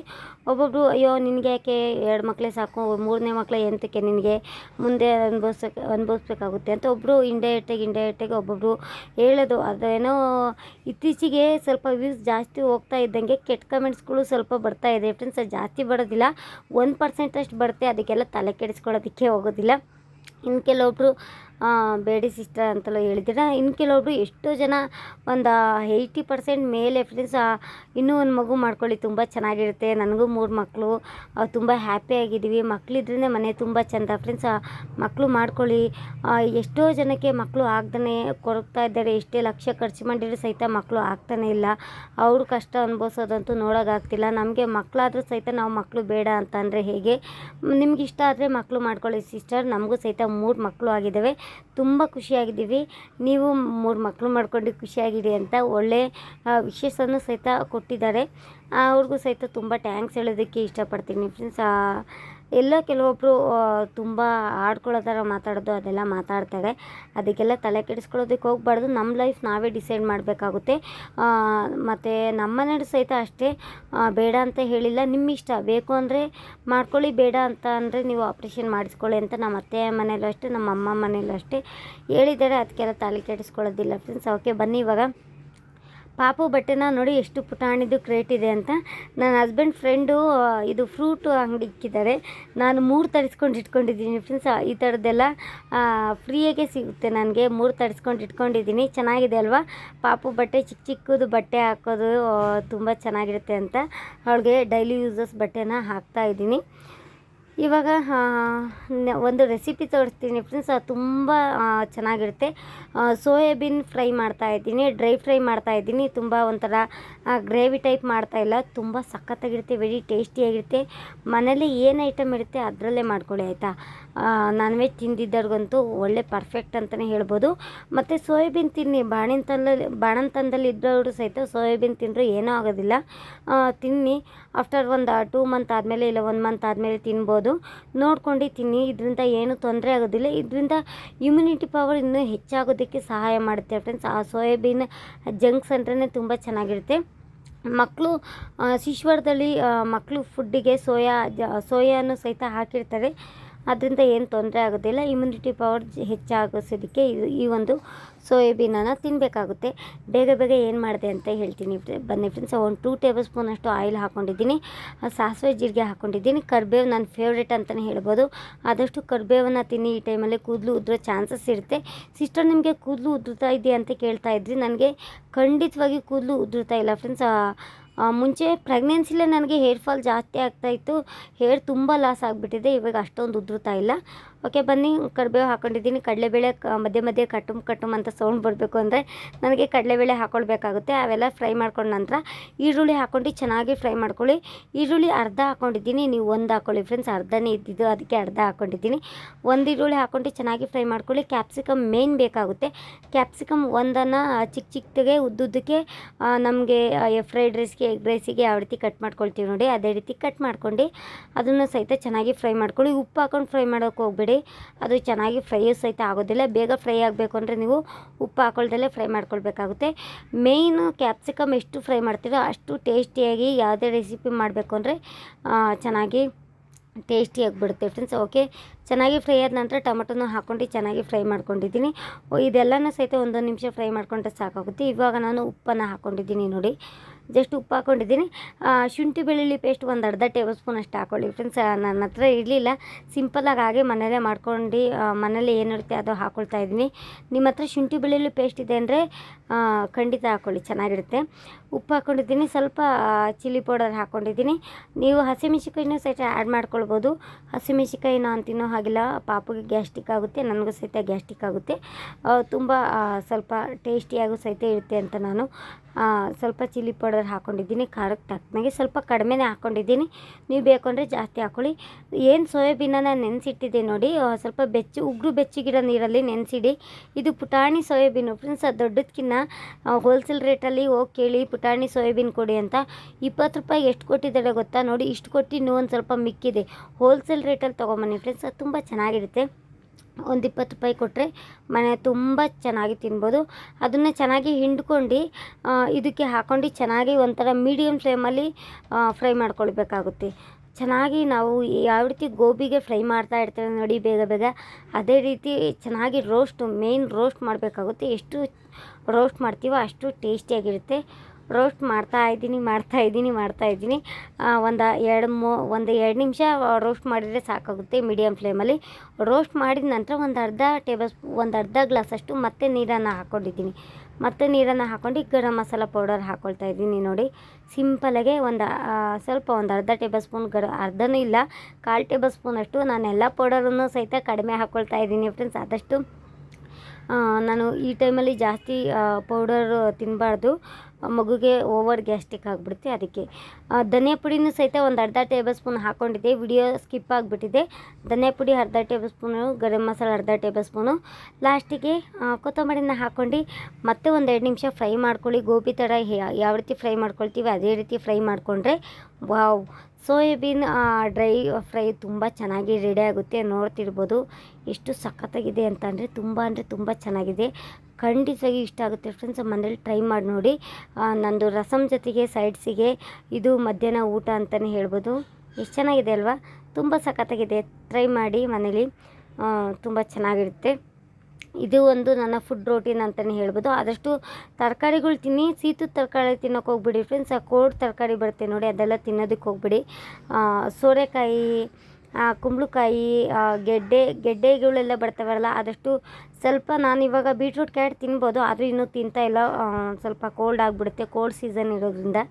A: ಒಬ್ಬೊಬ್ಬರು ಅಯ್ಯೋ, ನಿನಗೆ ಯಾಕೆ ಎರಡು ಮಕ್ಕಳೇ ಸಾಕು? ಮೂರನೇ ಮಕ್ಕಳು ಎಂತಕ್ಕೆ ನಿನಗೆ? ಮುಂದೆ ಅನುಭವಿಸೋಕೆ ಅನುಭವಿಸ್ಬೇಕಾಗುತ್ತೆ. ಅಂತ ಒಬ್ಬರು ಇಂಡೈರೆಕ್ಟಾಗಿ ಇಂಡೈರೆಕ್ಟಾಗಿ ಒಬ್ಬೊಬ್ಬರು ಹೇಳೋದು. ಅದೇನೋ ಇತ್ತೀಚೆಗೆ ಸ್ವಲ್ಪ ವ್ಯೂಸ್ ಜಾಸ್ತಿ ಹೋಗ್ತಾ ಇದ್ದಂಗೆ ಕೆಟ್ಟ ಕಮೆಂಟ್ಸ್ಗಳು ಸ್ವಲ್ಪ ಬರ್ತಾ ಇದೆ. ಫ್ರೆಂಡ್ಸ್ ಜಾಸ್ತಿ ಬರೋದಿಲ್ಲ. ಒಂದು ಪರ್ಸೆಂಟಷ್ಟು ಬರುತ್ತೆ ಅದಕ್ಕೆಲ್ಲ ತಲೆ ಕೆಡಿಸ್ಕೊಳ್ಳೋದಕ್ಕೆ ಹೋಗೋದಿಲ್ಲ. ಇನ್ನು ಕೆಲವೊಬ್ಬರು ಬೇಡಿ ಸಿಸ್ಟರ್ ಅಂತೆಲ್ಲ ಹೇಳಿದ್ದೀರ. ಇನ್ನು ಕೆಲವೊಬ್ಬರು ಎಷ್ಟೋ ಜನ ಒಂದು ಏಯ್ಟಿ ಪರ್ಸೆಂಟ್ ಮೇಲೆ ಫ್ರೆಂಡ್ಸ್ ಇನ್ನೂ ಒಂದು ಮಗು ಮಾಡ್ಕೊಳ್ಳಿ, ತುಂಬ ಚೆನ್ನಾಗಿರುತ್ತೆ. ನನಗೂ ಮೂರು ಮಕ್ಕಳು ತುಂಬ ಹ್ಯಾಪಿಯಾಗಿದ್ದೀವಿ ಮಕ್ಕಳಿದ್ರೇ ಮನೆ ತುಂಬ ಚೆಂದ. ಫ್ರೆಂಡ್ಸ್ ಮಕ್ಕಳು ಮಾಡ್ಕೊಳ್ಳಿ. ಎಷ್ಟೋ ಜನಕ್ಕೆ ಮಕ್ಕಳು ಆಗ್ದೇ ಕೊರಗ್ತಾ ಇದ್ದಾರೆ. ಎಷ್ಟೇ ಲಕ್ಷ ಖರ್ಚು ಮಾಡಿದ್ರು ಸಹಿತ ಮಕ್ಕಳು ಆಗ್ತಾನೆ ಇಲ್ಲ. ಅವರು ಕಷ್ಟ ಅನುಭವಿಸೋದಂತೂ ನೋಡೋಕ್ಕಾಗ್ತಿಲ್ಲ ನಮಗೆ ಮಕ್ಕಳಾದರೂ ಸಹಿತ ನಾವು ಮಕ್ಕಳು ಬೇಡ ಅಂತಂದರೆ ಹೇಗೆ? ನಿಮ್ಗೆ ಇಷ್ಟ ಆದರೆ ಮಕ್ಕಳು ಮಾಡ್ಕೊಳ್ಳಿ ಸಿಸ್ಟರ್. ನಮಗೂ ಸಹಿತ ಮೂರು ಮಕ್ಕಳು ಆಗಿದ್ದಾವೆ. ತುಂಬ ಖುಷಿಯಾಗಿದ್ದೀವಿ. ನೀವು ಮೂರು ಮಕ್ಕಳು ಮಾಡ್ಕೊಂಡು ಖುಷಿಯಾಗಿರಿ ಅಂತ ಒಳ್ಳೆ ವಿಶೇಷವನ್ನು ಸಹಿತ ಕೊಟ್ಟಿದ್ದಾರೆ. ಅವ್ರಿಗೂ ಸಹಿತ ತುಂಬ ಟ್ಯಾಂಕ್ಸ್ ಹೇಳೋದಕ್ಕೆ ಇಷ್ಟಪಡ್ತೀನಿ ಫ್ರೆಂಡ್ಸ್ ಎಲ್ಲ ಕೆಲವೊಬ್ಬರು ತುಂಬ ಆಡ್ಕೊಳ್ಳೋ ಥರ ಮಾತಾಡೋದು, ಅದೆಲ್ಲ ಮಾತಾಡ್ತಾರೆ. ಅದಕ್ಕೆಲ್ಲ ತಲೆ ಕೆಡಿಸ್ಕೊಳ್ಳೋದಕ್ಕೆ ಹೋಗ್ಬಾರ್ದು. ನಮ್ಮ ಲೈಫ್ ನಾವೇ ಡಿಸೈಡ್ ಮಾಡಬೇಕಾಗುತ್ತೆ. ಮತ್ತು ನಮ್ಮ ಮನೆಯವ್ರು ಸಹಿತ ಅಷ್ಟೇ. ಬೇಡ ಅಂತ ಹೇಳಿಲ್ಲ. ನಿಮ್ಮ ಇಷ್ಟ. ಬೇಕು ಅಂದರೆ ಮಾಡ್ಕೊಳ್ಳಿ, ಬೇಡ ಅಂತ ಅಂದರೆ ನೀವು ಆಪ್ರೇಷನ್ ಮಾಡಿಸ್ಕೊಳ್ಳಿ ಅಂತ ನಮ್ಮ ಅತ್ತೆ ಮನೇಲೂ ಅಷ್ಟೇ, ನಮ್ಮ ಅಮ್ಮ ಮನೇಲೂ ಅಷ್ಟೇ ಹೇಳಿದ್ದಾರೆ. ಅದಕ್ಕೆಲ್ಲ ತಲೆ ಕೆಡಿಸ್ಕೊಳ್ಳೋದಿಲ್ಲ ಫ್ರೆಂಡ್ಸ್ ಓಕೆ ಬನ್ನಿ ಇವಾಗ. ಪಾಪು ಬಟ್ಟೆನ ನೋಡಿ ಎಷ್ಟು ಪುಟಾಣಿದು ಕ್ರೇಟ್ ಇದೆ ಅಂತ. ನನ್ನ ಹಸ್ಬೆಂಡ್ ಫ್ರೆಂಡು ಇದು ಫ್ರೂಟು ಅಂಗಡಿ ಇಕ್ಕಿದ್ದಾರೆ. ನಾನು ಮೂರು ತರಿಸ್ಕೊಂಡು ಇಟ್ಕೊಂಡಿದ್ದೀನಿ ಫ್ರೆಂಡ್ಸ್ ಈ ಥರದ್ದೆಲ್ಲ ಫ್ರೀಯಾಗೆ ಸಿಗುತ್ತೆ ನನಗೆ. ಮೂರು ತರಿಸ್ಕೊಂಡು ಇಟ್ಕೊಂಡಿದ್ದೀನಿ. ಚೆನ್ನಾಗಿದೆ ಅಲ್ವಾ? ಪಾಪು ಬಟ್ಟೆ, ಚಿಕ್ಕ ಚಿಕ್ಕದು ಬಟ್ಟೆ ಹಾಕೋದು ತುಂಬ ಚೆನ್ನಾಗಿರುತ್ತೆ ಅಂತ. ಅವಳಿಗೆ ಡೈಲಿ ಯೂಸಸ್ ಬಟ್ಟೆನ ಹಾಕ್ತಾ ಇದ್ದೀನಿ. ಇವಾಗ ಒಂದು ರೆಸಿಪಿ ತೋರಿಸ್ತೀನಿ ಫ್ರೆಂಡ್ಸ್ ಅದು ತುಂಬ ಚೆನ್ನಾಗಿರುತ್ತೆ. ಸೋಯಾಬೀನ್ ಫ್ರೈ ಮಾಡ್ತಾ ಇದ್ದೀನಿ ಡ್ರೈ ಫ್ರೈ ಮಾಡ್ತಾ ಇದ್ದೀನಿ. ತುಂಬ ಒಂಥರ ಗ್ರೇವಿ ಟೈಪ್ ಮಾಡ್ತಾ ಇಲ್ಲ. ತುಂಬ ಸಖತ್ತಾಗಿರುತ್ತೆ ವೆರಿ ಟೇಸ್ಟಿಯಾಗಿರುತ್ತೆ ಮನೇಲಿ ಏನು ಐಟಮ್ ಇರುತ್ತೆ ಅದರಲ್ಲೇ ಮಾಡ್ಕೊಳ್ಳಿ, ಆಯಿತಾ? ನಾನ್ ವೆಜ್ ತಿಂದಿದ್ದವ್ರಿಗಂತೂ ಒಳ್ಳೆ ಪರ್ಫೆಕ್ಟ್ ಅಂತಲೇ ಹೇಳ್ಬೋದು. ಮತ್ತು ಸೋಯಾಬೀನ್ ತಿನ್ನಿ ಬಾಣಂತನದಲ್ಲಿ ಬಾಣಂತನದಲ್ಲಿ ಇದ್ದವರು ಸಹಿತ ಸೋಯಾಬೀನ್ ತಿಂದರೂ ಏನೂ ಆಗೋದಿಲ್ಲ. ತಿನ್ನಿ. ಆಫ್ಟರ್ ಒಂದು ಟೂ ಮಂತ್ ಆದಮೇಲೆ ಇಲ್ಲ ಒನ್ ಮಂತ್ ಆದಮೇಲೆ ತಿನ್ಬೋದು. ನೋಡ್ಕೊಂಡು ತಿನ್ನಿ. ಇದರಿಂದ ಏನೂ ತೊಂದರೆ ಆಗೋದಿಲ್ಲ. ಇದರಿಂದ ಇಮ್ಯುನಿಟಿ ಪವರ್ ಇನ್ನೂ ಹೆಚ್ಚಾಗೋದಕ್ಕೆ ಸಹಾಯ ಮಾಡುತ್ತೆ ಫ್ರೆಂಡ್ಸ್ ಆ ಸೋಯಾಬೀನ್ ಜಂಕ್ಸ್ ಅಂದ್ರೇ ತುಂಬ ಚೆನ್ನಾಗಿರುತ್ತೆ. ಮಕ್ಕಳು ಶಿಶ್ವರದಲ್ಲಿ ಮಕ್ಕಳು ಫುಡ್ಡಿಗೆ ಸೋಯಾ ಸೋಯಾನು ಸಹಿತ ಹಾಕಿರ್ತಾರೆ. ಅದರಿಂದ ಏನು ತೊಂದರೆ ಆಗೋದಿಲ್ಲ. ಇಮ್ಯುನಿಟಿ ಪವರ್ ಹೆಚ್ಚಾಗಿಸೋದಕ್ಕೆ ಇದು ಈ ಒಂದು ಸೋಯಾಬೀನನ್ನು ತಿನ್ನಬೇಕಾಗುತ್ತೆ ಬೇಗ ಬೇಗ ಏನು ಮಾಡಿದೆ ಅಂತ ಹೇಳ್ತೀನಿ ಬನ್ನಿ ಫ್ರೆಂಡ್ಸ್ ಒಂದು ಟೂ ಟೇಬಲ್ ಸ್ಪೂನಷ್ಟು ಆಯಿಲ್ ಹಾಕ್ಕೊಂಡಿದ್ದೀನಿ ಸಾಸಿವೆ ಜೀರಿಗೆ ಹಾಕ್ಕೊಂಡಿದ್ದೀನಿ ಕರ್ಬೇವು ನನ್ನ ಫೇವ್ರೇಟ್ ಅಂತಲೇ ಹೇಳ್ಬೋದು. ಆದಷ್ಟು ಕರ್ಬೇವನ್ನು ತಿನ್ನಿ. ಈ ಟೈಮಲ್ಲಿ ಕೂದಲು ಉದುರೋ ಚಾನ್ಸಸ್ ಇರುತ್ತೆ. ಸಿಸ್ಟರ್ ನಿಮಗೆ ಕೂದಲು ಉದುರ್ತಾ ಇದೆಯಾ ಅಂತ ಕೇಳ್ತಾ ಇದ್ರಿ. ನನಗೆ ಖಂಡಿತವಾಗಿ ಕೂದಲು ಉದುರ್ತಾ ಇಲ್ಲ ಫ್ರೆಂಡ್ಸ್ ಮುಂಚೆ ಪ್ರೆಗ್ನೆನ್ಸಿಲೇ ನನಗೆ ಹೇರ್ ಫಾಲ್ ಜಾಸ್ತಿ ಆಗ್ತಾಯಿತ್ತು ಹೇರ್ ತುಂಬ ಲಾಸ್ ಆಗಿಬಿಟ್ಟಿದೆ. ಇವಾಗ ಅಷ್ಟೊಂದು ಉದುರುತ್ತಾ ಇಲ್ಲ. ಓಕೆ, ಬನ್ನಿ, ಕರಿಬೇವು ಹಾಕೊಂಡಿದ್ದೀನಿ. ಕಡಲೆಬೇಳೆ ಮಧ್ಯೆ ಮಧ್ಯೆ ಕಟ್ಟುಮ್ ಕಟ್ಟುಮ್ ಅಂತ ಸೌಂಡ್ ಬರಬೇಕು ಅಂದರೆ ನನಗೆ ಕಡಲೆಬೇಳೆ ಹಾಕ್ಕೊಳ್ಬೇಕಾಗುತ್ತೆ ಅವೆಲ್ಲ ಫ್ರೈ ಮಾಡ್ಕೊಂಡ ನಂತರ ಈರುಳ್ಳಿ ಹಾಕ್ಕೊಂಡು ಚೆನ್ನಾಗಿ ಫ್ರೈ ಮಾಡ್ಕೊಳ್ಳಿ. ಈರುಳ್ಳಿ ಅರ್ಧ ಹಾಕೊಂಡಿದ್ದೀನಿ. ನೀವು ಒಂದು ಹಾಕ್ಕೊಳ್ಳಿ ಫ್ರೆಂಡ್ಸ್ ಅರ್ಧನೇ ಇದ್ದಿದ್ದು ಅದಕ್ಕೆ ಅರ್ಧ ಹಾಕೊಂಡಿದ್ದೀನಿ. ಒಂದು ಈರುಳ್ಳಿ ಹಾಕ್ಕೊಂಡು ಚೆನ್ನಾಗಿ ಫ್ರೈ ಮಾಡ್ಕೊಳ್ಳಿ. ಕ್ಯಾಪ್ಸಿಕಮ್ ಮೇನ್ ಬೇಕಾಗುತ್ತೆ. ಕ್ಯಾಪ್ಸಿಕಮ್ ಒಂದನ್ನು ಚಿಕ್ಕ ಚಿಕ್ಕದಾಗೆ ಉದ್ದುದ್ದಕ್ಕೆ ನಮಗೆ ಫ್ರೈಡ್ ರೈಸ್ಗೆ ಎಗ್ ರೈಸಿಗೆ ಯಾವ ರೀತಿ ಕಟ್ ಮಾಡ್ಕೊಳ್ತೀವಿ ನೋಡಿ. ಅದೇ ರೀತಿ ಕಟ್ ಮಾಡ್ಕೊಂಡು ಅದನ್ನು ಸಹಿತ ಚೆನ್ನಾಗಿ ಫ್ರೈ ಮಾಡ್ಕೊಳ್ಳಿ. ಉಪ್ಪು ಹಾಕೊಂಡು ಫ್ರೈ ಮಾಡೋಕ್ಕೆ ಹೋಗಬೇಡಿ. ಅದು ಚೆನ್ನಾಗಿ ಫ್ರೈಯೂ ಸಹಿತ ಆಗೋದಿಲ್ಲ. ಬೇಗ ಫ್ರೈ ಆಗಬೇಕು ಅಂದರೆ ನೀವು ಉಪ್ಪು ಹಾಕೊಳ್ದಲ್ಲೇ ಫ್ರೈ ಮಾಡ್ಕೊಳ್ಬೇಕಾಗುತ್ತೆ. ಮೇಯ್ನು ಕ್ಯಾಪ್ಸಿಕಮ್ ಎಷ್ಟು ಫ್ರೈ ಮಾಡ್ತೀರೋ ಅಷ್ಟು ಟೇಸ್ಟಿಯಾಗಿ ಯಾವುದೇ ರೆಸಿಪಿ ಮಾಡಬೇಕು ಅಂದರೆ ಚೆನ್ನಾಗಿ ಟೇಸ್ಟಿಯಾಗಿ ಬಿಡುತ್ತೆ ಫ್ರೆಂಡ್ಸ್ ಓಕೆ ಚೆನ್ನಾಗಿ ಫ್ರೈ ಆದ ನಂತರ ಟೊಮಟೊನ ಹಾಕ್ಕೊಂಡು ಚೆನ್ನಾಗಿ ಫ್ರೈ ಮಾಡ್ಕೊಂಡಿದ್ದೀನಿ. ಇದೆಲ್ಲನೂ ಸಹಿತ ಒಂದೊಂದು ನಿಮಿಷ ಫ್ರೈ ಮಾಡ್ಕೊಂಡ್ರೆ ಸಾಕಾಗುತ್ತೆ. ಇವಾಗ ನಾನು ಉಪ್ಪನ್ನು ಹಾಕ್ಕೊಂಡಿದ್ದೀನಿ ನೋಡಿ. ಜಸ್ಟ್ ಉಪ್ಪು ಹಾಕ್ಕೊಂಡಿದ್ದೀನಿ ಶುಂಠಿ ಬೆಳ್ಳುಳ್ಳಿ ಪೇಸ್ಟ್ ಒಂದು ಅರ್ಧ ಟೇಬಲ್ ಸ್ಪೂನ್ ಅಷ್ಟು ಹಾಕ್ಕೊಳ್ಳಿ ಫ್ರೆಂಡ್ಸ್ ನನ್ನ ಹತ್ರ ಇರಲಿಲ್ಲ. ಸಿಂಪಲಾಗಿ ಹಾಗೆ ಮನೇಲೇ ಮಾಡ್ಕೊಂಡು ಮನೇಲಿ ಏನಿರುತ್ತೆ ಅದು ಹಾಕ್ಕೊಳ್ತಾ ಇದ್ದೀನಿ. ನಿಮ್ಮ ಹತ್ರ ಶುಂಠಿ ಬೆಳ್ಳುಳ್ಳಿ ಪೇಸ್ಟ್ ಇದೆ ಅಂದರೆ ಖಂಡಿತ ಹಾಕ್ಕೊಳ್ಳಿ ಚೆನ್ನಾಗಿರುತ್ತೆ. ಉಪ್ಪು ಹಾಕ್ಕೊಂಡಿದ್ದೀನಿ ಸ್ವಲ್ಪ ಚಿಲ್ಲಿ ಪೌಡರ್ ಹಾಕ್ಕೊಂಡಿದ್ದೀನಿ ನೀವು ಹಸಿಮೆಣ್ಸಿಕಾಯಿನೂ ಸಹಿತ ಆ್ಯಡ್ ಮಾಡ್ಕೊಳ್ಬೋದು. ಹಸಿಮೆಣ್ಸಿಕಾಯಿ ಅಂತಿನೋ ಹಾಗಿಲ್ಲ. ಪಾಪುಗೆ ಗ್ಯಾಸ್ಟಿಕ್ ಆಗುತ್ತೆ, ನನಗೂ ಸಹಿತ ಗ್ಯಾಸ್ಟಿಕ್ ಆಗುತ್ತೆ. ತುಂಬ ಸ್ವಲ್ಪ ಟೇಸ್ಟಿಯಾಗೂ ಸಹಿತ ಇರುತ್ತೆ ಅಂತ ನಾನು ಸ್ವಲ್ಪ ಚಿಲ್ಲಿ ಪೌಡರ್ ಹಾಕ್ಕೊಂಡಿದ್ದೀನಿ ಖಾರಕ್ಕೆ ತಕ್ಕನಾಗೆ ಸ್ವಲ್ಪ ಕಡಿಮೆನೇ ಹಾಕ್ಕೊಂಡಿದ್ದೀನಿ ನೀವು ಬೇಕು ಅಂದರೆ ಜಾಸ್ತಿ ಹಾಕ್ಕೊಳ್ಳಿ ಏನು ಸೋಯಾಬೀನನ್ನು ನೆನೆಸಿಟ್ಟಿದ್ದೆ ನೋಡಿ ಸ್ವಲ್ಪ ಬೆಚ್ಚು, ಉಗುರು ಬೆಚ್ಚಗಿರೋ ನೀರಲ್ಲಿ ನೆನೆಸಿಡಿ. ಇದು ಪುಟಾಣಿ ಸೋಯಾಬೀನು ಫ್ರೆಂಡ್ಸ್, ಅದು ದೊಡ್ಡದಕ್ಕಿನ್ನ ಹೋಲ್ಸೇಲ್ ರೇಟಲ್ಲಿ ಹೋಗಿ ಕೇಳಿ ಪುಟಾಣಿ ಸೋಯಾಬೀನ್ ಕೊಡಿ ಅಂತ. ಇಪ್ಪತ್ತು ರೂಪಾಯಿ ಎಷ್ಟು ಕೊಟ್ಟಿದ್ದಾರೆ ಗೊತ್ತಾ ನೋಡಿ, ಇಷ್ಟು ಕೊಟ್ಟು ಇನ್ನೂ ಒಂದು ಸ್ವಲ್ಪ ಮಿಕ್ಕಿದೆ. ಹೋಲ್ಸೇಲ್ ರೇಟಲ್ಲಿ ತೊಗೊಂಬನ್ನಿ ಫ್ರೆಂಡ್ಸ್, ಅದು ತುಂಬ ಚೆನ್ನಾಗಿರುತ್ತೆ. ಒಂದು ಇಪ್ಪತ್ತು ರೂಪಾಯಿ ಕೊಟ್ಟರೆ ಮನೆ ತುಂಬ ಚೆನ್ನಾಗಿ ತಿನ್ಬೋದು. ಅದನ್ನು ಚೆನ್ನಾಗಿ ಹಿಂಡ್ಕೊಂಡು ಇದಕ್ಕೆ ಹಾಕ್ಕೊಂಡು ಚೆನ್ನಾಗಿ ಒಂಥರ ಮೀಡಿಯಮ್ ಫ್ಲೇಮಲ್ಲಿ ಫ್ರೈ ಮಾಡ್ಕೊಳ್ಬೇಕಾಗುತ್ತೆ. ಚೆನ್ನಾಗಿ ನಾವು ಯಾವ ರೀತಿ ಗೋಬಿಗೆ ಫ್ರೈ ಮಾಡ್ತಾ ಇರ್ತೇವೆ ನೋಡಿ ಬೇಗ ಬೇಗ, ಅದೇ ರೀತಿ ಚೆನ್ನಾಗಿ ರೋಸ್ಟು ಮೇಯ್ನ್ ರೋಸ್ಟ್ ಮಾಡಬೇಕಾಗುತ್ತೆ. ಎಷ್ಟು ರೋಸ್ಟ್ ಮಾಡ್ತೀವೋ ಅಷ್ಟು ಟೇಸ್ಟಿಯಾಗಿರುತ್ತೆ ರೋಸ್ಟ್ ಮಾಡ್ತಾ ಇದ್ದೀನಿ ಮಾಡ್ತಾ ಇದ್ದೀನಿ ಮಾಡ್ತಾ ಇದ್ದೀನಿ. ಒಂದು ಎರಡು ಮೂ, ಒಂದು ಎರಡು ನಿಮಿಷ ರೋಸ್ಟ್ ಮಾಡಿದರೆ ಸಾಕಾಗುತ್ತೆ ಮೀಡಿಯಮ್ ಫ್ಲೇಮಲ್ಲಿ ರೋಸ್ಟ್ ಮಾಡಿದ ನಂತರ ಒಂದು ಅರ್ಧ ಟೇಬಲ್ ಒಂದು ಅರ್ಧ ಗ್ಲಾಸಷ್ಟು ಮತ್ತೆ ನೀರನ್ನು ಹಾಕ್ಕೊಂಡಿದ್ದೀನಿ ಮತ್ತೆ ನೀರನ್ನು ಹಾಕ್ಕೊಂಡು ಗರಂ ಮಸಾಲ ಪೌಡರ್ ಹಾಕ್ಕೊಳ್ತಾ ಇದ್ದೀನಿ ನೋಡಿ. ಸಿಂಪಲಾಗೆ ಒಂದು ಸ್ವಲ್ಪ ಒಂದು ಅರ್ಧ ಟೇಬಲ್ ಸ್ಪೂನ್ ಗರ, ಅರ್ಧನೂ ಇಲ್ಲ, ಕಾಲು ಟೇಬಲ್ ಸ್ಪೂನಷ್ಟು ನಾನು ಎಲ್ಲ ಪೌಡರನ್ನು ಸಹಿತ ಕಡಿಮೆ ಹಾಕ್ಕೊಳ್ತಾ ಇದ್ದೀನಿ ಫ್ರೆಂಡ್ಸ್ ಆದಷ್ಟು ನಾನು ಈ ಟೈಮಲ್ಲಿ ಜಾಸ್ತಿ ಪೌಡರ್ ತಿನ್ನಬಾರ್ದು ಮಗುಗೆ ಓವರ್ ಗ್ಯಾಸ್ಟಿಕ್ ಆಗಿಬಿಡುತ್ತೆ. ಅದಕ್ಕೆ ಧನಿಯಾ ಪುಡಿನೂ ಸಹಿತ ಒಂದು ಅರ್ಧ ಟೇಬಲ್ ಸ್ಪೂನ್ ಹಾಕ್ಕೊಂಡಿದ್ದೆ ವಿಡಿಯೋ ಸ್ಕಿಪ್ ಆಗಿಬಿಟ್ಟಿದೆ. ಧನಿಯಾ ಪುಡಿ ಅರ್ಧ ಟೇಬಲ್ ಸ್ಪೂನು ಗರಂ ಮಸಾಲ ಅರ್ಧ ಟೇಬಲ್ ಸ್ಪೂನು ಲಾಸ್ಟಿಗೆ ಕೊತ್ತಂಬರಿನ ಹಾಕ್ಕೊಂಡು ಮತ್ತೆ ಒಂದು ಎರಡು ನಿಮಿಷ ಫ್ರೈ ಮಾಡ್ಕೊಳ್ಳಿ. ಗೋಬಿ ಥರ ಯಾವ ರೀತಿ ಫ್ರೈ ಮಾಡ್ಕೊಳ್ತೀವಿ, ಅದೇ ರೀತಿ ಫ್ರೈ ಮಾಡಿಕೊಂಡ್ರೆ, ವಾವ್! ಸೋಯಾಬೀನ್ ಡ್ರೈ ಫ್ರೈ ತುಂಬ ಚೆನ್ನಾಗಿ ರೆಡಿ ಆಗುತ್ತೆ, ನೋಡ್ತಿರ್ಬೋದು. ಎಷ್ಟು ಸಖತ್ತಾಗಿದೆ ಅಂತ ಅಂದರೆ ತುಂಬ ಅಂದರೆ ತುಂಬ ಚೆನ್ನಾಗಿದೆ. ಖಂಡಿತವಾಗಿ ಇಷ್ಟ ಆಗುತ್ತೆ ಫ್ರೆಂಡ್ಸ್ ಮನೇಲಿ ಟ್ರೈ ಮಾಡಿ ನೋಡಿ. ನಂದು ರಸಮ್ ಜೊತೆಗೆ ಸೈಡ್ಸಿಗೆ ಇದು ಮಧ್ಯಾಹ್ನ ಊಟ ಅಂತಲೇ ಹೇಳ್ಬೋದು. ಎಷ್ಟು ಚೆನ್ನಾಗಿದೆ ಅಲ್ವಾ? ತುಂಬ ಸಖತ್ತಾಗಿದೆ. ಟ್ರೈ ಮಾಡಿ ಮನೇಲಿ. ತುಂಬ ಚೆನ್ನಾಗಿರುತ್ತೆ. ಇದು ಒಂದು ನನ್ನ ಫುಡ್ ರೋಟೀನ್ ಅಂತಲೇ ಹೇಳ್ಬೋದು. ಆದಷ್ಟು ತರಕಾರಿಗಳು ತಿನ್ನಿ, ಸೀತು ತರಕಾರಿ ತಿನ್ನೋಕೆ ಹೋಗ್ಬಿಡಿ ಫ್ರೆಂಡ್ಸ್ ಆ ಕೋಡ್ ತರಕಾರಿ ಬರುತ್ತೆ ನೋಡಿ, ಅದೆಲ್ಲ ತಿನ್ನೋದಕ್ಕೆ ಹೋಗ್ಬಿಡಿ. ಸೋರೆಕಾಯಿ ಕುಂಬಳಕಾಯಿ ಗೆಡ್ಡೆ, ಗೆಡ್ಡೆಗಳೆಲ್ಲ ಬರ್ತಾವಲ್ಲ ಆದಷ್ಟು ಸ್ವಲ್ಪ ನಾನು ಇವಾಗ ಬೀಟ್ರೂಟ್ ಕ್ಯಾರೆಟ್ ತಿನ್ಬೋದು, ಆದರೂ ಇನ್ನೂ ತಿಂತಾ ಇಲ್ಲ. ಸ್ವಲ್ಪ ಕೋಲ್ಡ್ ಆಗಿಬಿಡುತ್ತೆ ಕೋಲ್ಡ್ ಸೀಸನ್ ಇರೋದ್ರಿಂದ.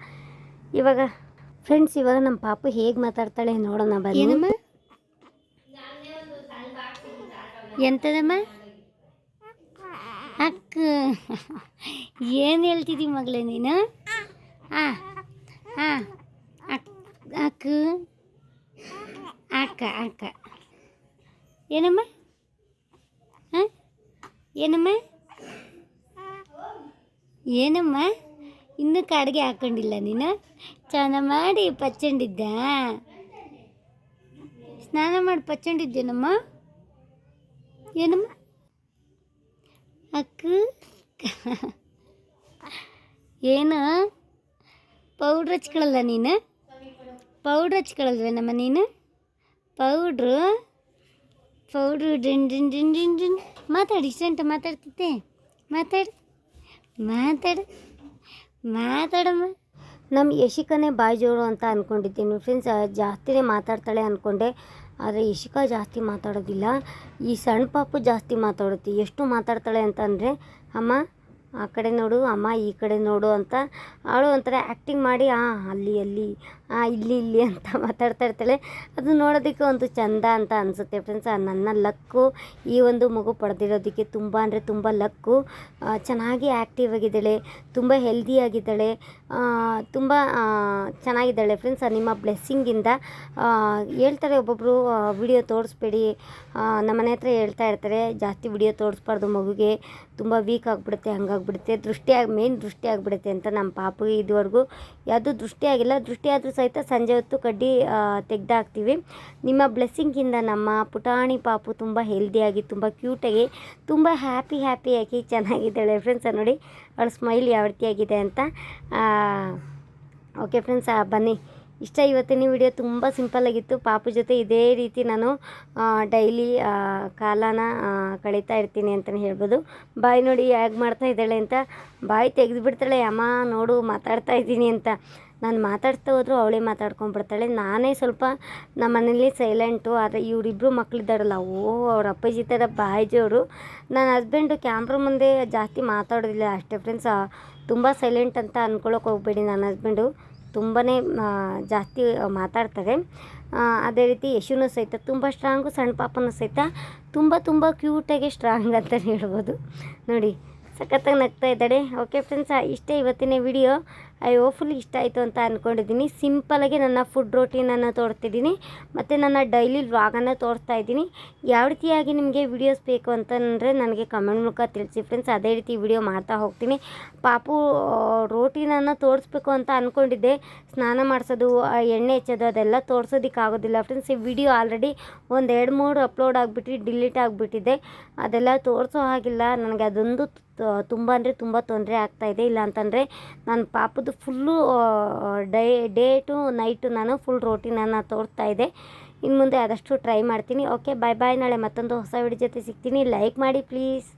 A: ಇವಾಗ ಫ್ರೆಂಡ್ಸ್ ಇವಾಗ ನಮ್ಮ ಪಾಪು ಹೇಗೆ ಮಾತಾಡ್ತಾಳೆ ನೋಡೋಣ ಬನ್ನಿ. ಎಂತದಮ್ಮ? ಅಕ್ಕ. ಏನು ಹೇಳ್ತಿದ್ದಿ ಮಗಳೇ ನೀನು? ಹಾಂ ಹಾಂ ಅಕ್, ಅಕ್ಕ. ಅಕ್ಕ ಅಕ್ಕ. ಏನಮ್ಮ? ಹಾಂ ಏನಮ್ಮ? ಏನಮ್ಮ? ಇನ್ನೂ ಕಾಡಿಗೆ ಹಾಕ್ಕೊಂಡಿಲ್ಲ ನೀನು? ಸ್ನಾನ ಮಾಡಿ ಪಚ್ಚಂಡಿದ್ದ ಸ್ನಾನ ಮಾಡಿ ಪಚ್ಚಂಡಿದ್ದೇನಮ್ಮ ಏನಮ್ಮ? ಅಕ್ಕ. ಏನು? ಪೌಡ್ರ್ ಹಚ್ಕೊಳ್ಳಲ್ಲ ನೀನು? ಪೌಡ್ರ್ ಹಚ್ಕೊಳ್ಳಲ್ವೇನಮ್ಮ ನೀನು? ಪೌಡ್ರು. ಪೌಡ್ರು ಡಿನ್ ಡಿನ್ ಡಿನ್ ಡಿನ್ ಡಿನ್ ಮಾತಾಡಿ ಇಷ್ಟಂಟ ಮಾತಾಡ್ತಿದ್ದೆ? ಮಾತಾಡು. ಮಾತಾಡು. ಮಾತಾಡಮ್ಮ. ನಮ್ಮ ಯಶಿಕನೇ ಬಾಯಿ ಜೋರು ಅಂತ ಅಂದ್ಕೊಂಡಿದ್ದೀನಿ ಫ್ರೆಂಡ್ಸ್, ಜಾಸ್ತಿನೇ ಮಾತಾಡ್ತಾಳೆ ಅಂದ್ಕೊಂಡೆ ಆದರೆ ಯಶಿಕಾ ಜಾಸ್ತಿ ಮಾತಾಡೋದಿಲ್ಲ. ಈ ಸಣ್ಣ ಪಾಪು ಜಾಸ್ತಿ ಮಾತಾಡುತ್ತೆ. ಎಷ್ಟು ಮಾತಾಡ್ತಾಳೆ ಅಂತಂದರೆ, ಅಮ್ಮ, ಆ ಕಡೆ ನೋಡು, ಅಮ್ಮ ಈ ಕಡೆ ನೋಡು ಅಂತ. ಅವಳು ಒಂಥರ ಆ್ಯಕ್ಟಿಂಗ್ ಮಾಡಿ, ಆ, ಅಲ್ಲಿ ಅಲ್ಲಿ ಇಲ್ಲಿ ಇಲ್ಲಿ ಅಂತ ಮಾತಾಡ್ತಾ ಇರ್ತಾಳೆ. ಅದು ನೋಡೋದಕ್ಕೆ ಒಂದು ಚಂದ ಅಂತ ಅನಿಸುತ್ತೆ ಫ್ರೆಂಡ್ಸ್ ನನ್ನ ಲಕ್ಕು, ಈ ಒಂದು ಮಗು ಪಡೆದಿರೋದಕ್ಕೆ ತುಂಬ ಅಂದರೆ ತುಂಬ ಲಕ್ಕು. ಚೆನ್ನಾಗಿ ಆ್ಯಕ್ಟಿವ್ ಆಗಿದ್ದಾಳೆ, ತುಂಬ ಹೆಲ್ದಿಯಾಗಿದ್ದಾಳೆ ತುಂಬ ಚೆನ್ನಾಗಿದ್ದಾಳೆ ಫ್ರೆಂಡ್ಸ್ ನಿಮ್ಮ ಬ್ಲೆಸ್ಸಿಂಗಿಂದ ಹೇಳ್ತಾರೆ ಒಬ್ಬೊಬ್ಬರು ವಿಡಿಯೋ ತೋರಿಸ್ಬೇಡಿ. ನಮ್ಮನೆ ಹತ್ರ ಹೇಳ್ತಾ ಇರ್ತಾರೆ, ಜಾಸ್ತಿ ವಿಡಿಯೋ ತೋರಿಸ್ಬಾರ್ದು ಮಗುಗೆ. ತುಂಬ ವೀಕ್ ಆಗಿಬಿಡುತ್ತೆ, ಹಂಗಾಗ್ಬಿಡುತ್ತೆ. ದೃಷ್ಟಿ ಮೇನ್ ದೃಷ್ಟಿ ಆಗಿಬಿಡುತ್ತೆ ಅಂತ ನಮ್ಮ ಪಾಪಗೆ ಇದುವರೆಗೂ ಯಾವುದೂ ದೃಷ್ಟಿಯಾಗಿಲ್ಲ. ದೃಷ್ಟಿ ಆದರೂ ಸಹಿತ ಸಂಜೆ ಹೊತ್ತು ಕಡ್ಡಿ ತೆಗೆದಾಕ್ತೀವಿ. ನಿಮ್ಮ ಬ್ಲೆಸ್ಸಿಂಗಿಂದ ನಮ್ಮ ಪುಟಾಣಿ ಪಾಪು ತುಂಬ ಹೆಲ್ದಿಯಾಗಿ ತುಂಬ ಕ್ಯೂಟಾಗಿ ತುಂಬ ಹ್ಯಾಪಿ ಹ್ಯಾಪಿಯಾಗಿ ಚೆನ್ನಾಗಿದ್ದಾಳೆ. ಫ್ರೆಂಡ್ಸ್ ನೋಡಿ, ಅವಳ ಸ್ಮೈಲ್ ಯಾವ ರೀತಿಯಾಗಿದೆ ಅಂತ. ಓಕೆ ಫ್ರೆಂಡ್ಸ್ ಬನ್ನಿ. ಇಷ್ಟ ಇವತ್ತಿನ ವಿಡಿಯೋ ತುಂಬ ಸಿಂಪಲ್ಲಾಗಿತ್ತು ಪಾಪು ಜೊತೆ ಇದೇ ರೀತಿ ನಾನು ಡೈಲಿ ಕಾಲನ ಕಳೀತಾ ಇರ್ತೀನಿ ಅಂತಲೇ ಹೇಳ್ಬೋದು. ಬಾಯಿ ನೋಡಿ ಹೇಗೆ ಮಾಡ್ತಾ ಇದ್ದಾಳೆ ಅಂತ. ಬಾಯಿ ತೆಗೆದುಬಿಡ್ತಾಳೆ ಅಮ್ಮ, ನೋಡು, ಮಾತಾಡ್ತಾ ಇದ್ದೀನಿ ಅಂತ. ನಾನು ಮಾತಾಡ್ತಾ ಹೋದ್ರು ಅವಳೇ ಮಾತಾಡ್ಕೊಂಡ್ಬಿಡ್ತಾಳೆ. ನಾನೇ ಸ್ವಲ್ಪ ನಮ್ಮ ಮನೇಲಿ ಸೈಲೆಂಟು ಆದರೆ ಇವರಿಬ್ಬರು ಮಕ್ಕಳಿದ್ದಾರಲ್ಲ ಓ ಅವ್ರ ಅಪ್ಪಾಜಿ ಥರ ಜೋರು ನನ್ನ ಹಸ್ಬೆಂಡು ಕ್ಯಾಮ್ರ ಮುಂದೆ ಜಾಸ್ತಿ ಮಾತಾಡೋದಿಲ್ಲ, ಅಷ್ಟೇ ಫ್ರೆಂಡ್ಸ್ ತುಂಬ ಸೈಲೆಂಟ್ ಅಂತ ಅಂದ್ಕೊಳಕ್ಕೆ ಹೋಗಬೇಡಿ ನನ್ನ ಹಸ್ಬೆಂಡು ತುಂಬಾ ಜಾಸ್ತಿ ಮಾತಾಡ್ತಾರೆ. ಅದೇ ರೀತಿ ಯಶುನು ಸಹಿತ ತುಂಬ ಸ್ಟ್ರಾಂಗು ಸಣ್ಣ ಪಾಪನೂ ಸಹಿತ ತುಂಬ ತುಂಬ ಕ್ಯೂಟಾಗಿ ಸ್ಟ್ರಾಂಗ್ ಅಂತಲೇ ಹೇಳ್ಬೋದು. ನೋಡಿ, ಸಖತ್ತಾಗಿ ನಗ್ತಾ ಇದ್ದಾಳೆ. ಓಕೆ ಫ್ರೆಂಡ್ಸ್ ಇಷ್ಟೇ ಇವತ್ತಿನ ವಿಡಿಯೋ ಐ ಫುಲ್ ಇಷ್ಟ ಆಯಿತು ಅಂತ ಅಂದ್ಕೊಂಡಿದ್ದೀನಿ ಸಿಂಪಲಾಗಿ ನನ್ನ ಫುಡ್ ರೋಟೀನನ್ನು ತೋರಿಸ್ತಿದ್ದೀನಿ ಮತ್ತು ನನ್ನ ಡೈಲಿ ವ್ಲಾಗನ್ನು ತೋರಿಸ್ತಾ ಇದ್ದೀನಿ. ಯಾವ ರೀತಿಯಾಗಿ ನಿಮಗೆ ವಿಡಿಯೋಸ್ ಬೇಕು ಅಂತಂದರೆ ನನಗೆ ಕಮೆಂಟ್ ಮೂಲಕ ತಿಳಿಸಿ ಫ್ರೆಂಡ್ಸ್ ಅದೇ ರೀತಿ ವಿಡಿಯೋ ಮಾಡ್ತಾ ಹೋಗ್ತೀನಿ. ಪಾಪು ರೋಟೀನನ್ನು ತೋರಿಸ್ಬೇಕು ಅಂತ ಅಂದ್ಕೊಂಡಿದ್ದೆ ಸ್ನಾನ ಮಾಡಿಸೋದು ಎಣ್ಣೆ ಹಚ್ಚೋದು, ಅದೆಲ್ಲ ತೋರಿಸೋದಕ್ಕೆ ಆಗೋದಿಲ್ಲ ಫ್ರೆಂಡ್ಸ್ ಈ ವಿಡಿಯೋ ಆಲ್ರೆಡಿ ಒಂದು ಎರಡು ಮೂರು ಅಪ್ಲೋಡ್ ಆಗಿಬಿಟ್ಟು ಡಿಲೀಟ್ ಆಗಿಬಿಟ್ಟಿದೆ. ಅದೆಲ್ಲ ತೋರಿಸೋ ಹಾಗಿಲ್ಲ. ನನಗೆ ಅದೊಂದು ತುಂಬ ಅಂದರೆ ತುಂಬ ತೊಂದರೆ ಆಗ್ತಾಯಿದೆ ಇಲ್ಲ ಅಂತಂದರೆ ನನ್ನ ಪಾಪದ್ದು full day day to night ನಾನು ಫುಲ್ ರೋಟಿನನ್ನು ತೋರ್ತಾ ಇದೆ. ಇನ್ನು ಮುಂದೆ ಆದಷ್ಟು ಟ್ರೈ ಮಾಡ್ತೀನಿ. ಓಕೆ ಬಾಯ್ ಬಾಯ್ ನಾಳೆ ಮತ್ತೊಂದು ಹೊಸ ವಿಡಿಯೋ ಜೊತೆ ಸಿಗ್ತೀನಿ. ಲೈಕ್ ಮಾಡಿ ಪ್ಲೀಸ್